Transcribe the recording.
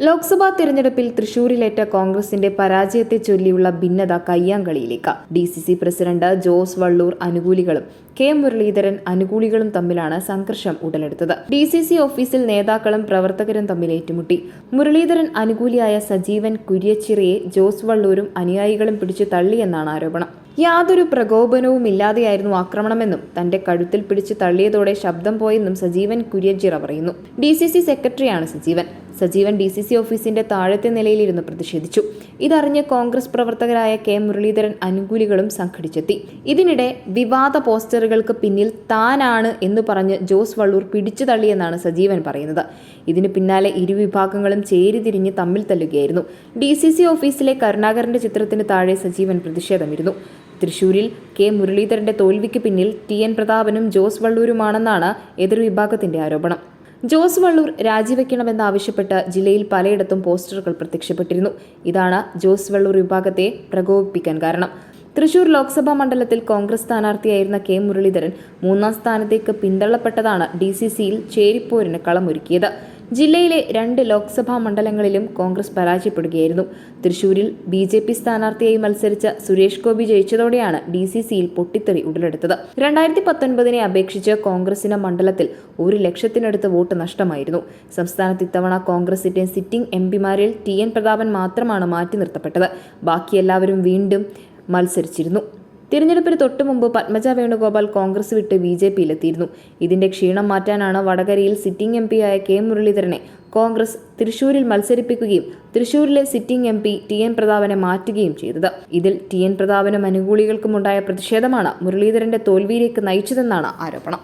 ലോക്സഭാ തെരഞ്ഞെടുപ്പിൽ തൃശൂരിലേറ്റ കോൺഗ്രസിന്റെ പരാജയത്തെ ചൊല്ലിയുള്ള ഭിന്നത കയ്യാങ്കളിയിലേക്ക്. D C C president Jose Vallur അനുകൂലികളും K Muraleedharan അനുകൂലികളും തമ്മിലാണ് സംഘർഷം ഉടലെടുത്തത്. ഡി സി സി ഓഫീസിൽ നേതാക്കളും പ്രവർത്തകരും തമ്മിൽ ഏറ്റുമുട്ടി. മുരളീധരൻ അനുകൂലിയായ സജീവൻ കുര്യച്ചിറയെ ജോസ് വള്ളൂരും അനുയായികളും പിടിച്ചു തള്ളിയെന്നാണ് ആരോപണം. യാതൊരു പ്രകോപനവും ഇല്ലാതെയായിരുന്നു ആക്രമണമെന്നും തന്റെ കഴുത്തിൽ പിടിച്ചു തള്ളിയതോടെ ശബ്ദം പോയെന്നും സജീവൻ കുര്യജിറ പറയുന്നു. ഡി സി സി സെക്രട്ടറിയാണ് Sajeevan. Sajeevan D C C ഓഫീസിന്റെ താഴത്തെ നിലയിലിരുന്ന് പ്രതിഷേധിച്ചു. ഇതറിഞ്ഞ് കോൺഗ്രസ് പ്രവർത്തകരായ കെ മുരളീധരൻ അനുകൂലികളും സംഘടിച്ചെത്തി. ഇതിനിടെ വിവാദ പോസ്റ്ററുകൾക്ക് പിന്നിൽ താനാണ് എന്ന് പറഞ്ഞ് ജോസ് വള്ളൂർ പിടിച്ചു തള്ളിയെന്നാണ് സജീവൻ പറയുന്നത്. ഇതിന് പിന്നാലെ ഇരുവിഭാഗങ്ങളും ചേരിതിരിഞ്ഞ് തമ്മിൽ തല്ലുകയായിരുന്നു. ഡി സി സി ഓഫീസിലെ കരുണാകരന്റെ ചിത്രത്തിന് താഴെ സജീവൻ പ്രതിഷേധമിരുന്നു. തൃശൂരിൽ കെ മുരളീധരന്റെ തോൽവിക്ക് പിന്നിൽ ടി എൻ പ്രതാപനും ജോസ് വള്ളൂരുമാണെന്നാണ് എതിർവിഭാഗത്തിന്റെ ആരോപണം. ജോസ് വള്ളൂർ രാജിവെക്കണമെന്നാവശ്യപ്പെട്ട് ജില്ലയിൽ പലയിടത്തും പോസ്റ്ററുകൾ പ്രത്യക്ഷപ്പെട്ടിരുന്നു. ഇതാണ് ജോസ് വള്ളൂർ വിഭാഗത്തെ പ്രകോപിപ്പിക്കാൻ കാരണം. തൃശൂർ ലോക്സഭാ മണ്ഡലത്തിൽ കോൺഗ്രസ് സ്ഥാനാർത്ഥിയായിരുന്ന കെ മുരളീധരൻ മൂന്നാം സ്ഥാനത്തേക്ക് പിന്തള്ളപ്പെട്ടതാണ് ഡി സി സിയിൽ ചേരിപ്പോരിന് കളമൊരുക്കിയത്. ജില്ലയിലെ രണ്ട് ലോക്സഭാ മണ്ഡലങ്ങളിലും കോൺഗ്രസ് പരാജയപ്പെടുകയായിരുന്നു. തൃശൂരിൽ ബി ജെ പി സ്ഥാനാർത്ഥിയായി മത്സരിച്ച സുരേഷ് ഗോപി ജയിച്ചതോടെയാണ് ഡി സി സിയിൽ പൊട്ടിത്തെറി ഉടലെടുത്തത്. രണ്ടായിരത്തി പത്തൊൻപതിനെ അപേക്ഷിച്ച് കോൺഗ്രസിന് മണ്ഡലത്തിൽ ഒരു ലക്ഷത്തിനടുത്ത് വോട്ട് നഷ്ടമായിരുന്നു. സംസ്ഥാനത്ത് ഇത്തവണ കോൺഗ്രസിന്റെ സിറ്റിംഗ് എം പിമാരിൽ ടി എൻ പ്രതാപൻ മാത്രമാണ് മാറ്റി നിർത്തപ്പെട്ടത്. ബാക്കി എല്ലാവരും വീണ്ടും മത്സരിച്ചിരുന്നു. തിരഞ്ഞെടുപ്പിന് തൊട്ടു മുമ്പ് പത്മജ വേണുഗോപാൽ കോൺഗ്രസ് വിട്ട് ബി ജെ പിയിലെത്തിയിരുന്നു. ഇതിന്റെ ക്ഷീണം മാറ്റാനാണ് വടകരയിൽ സിറ്റിംഗ് എം പിയായ കെ മുരളീധരനെ കോൺഗ്രസ് തൃശൂരിൽ മത്സരിപ്പിക്കുകയും തൃശൂരിലെ sitting M P T N പ്രതാപനെ മാറ്റുകയും ചെയ്തത്. ഇതിൽ ടി എൻ പ്രതാപനും അനുകൂലികൾക്കുമുണ്ടായ പ്രതിഷേധമാണ് മുരളീധരന്റെ തോൽവിയിലേക്ക് നയിച്ചതെന്നാണ് ആരോപണം.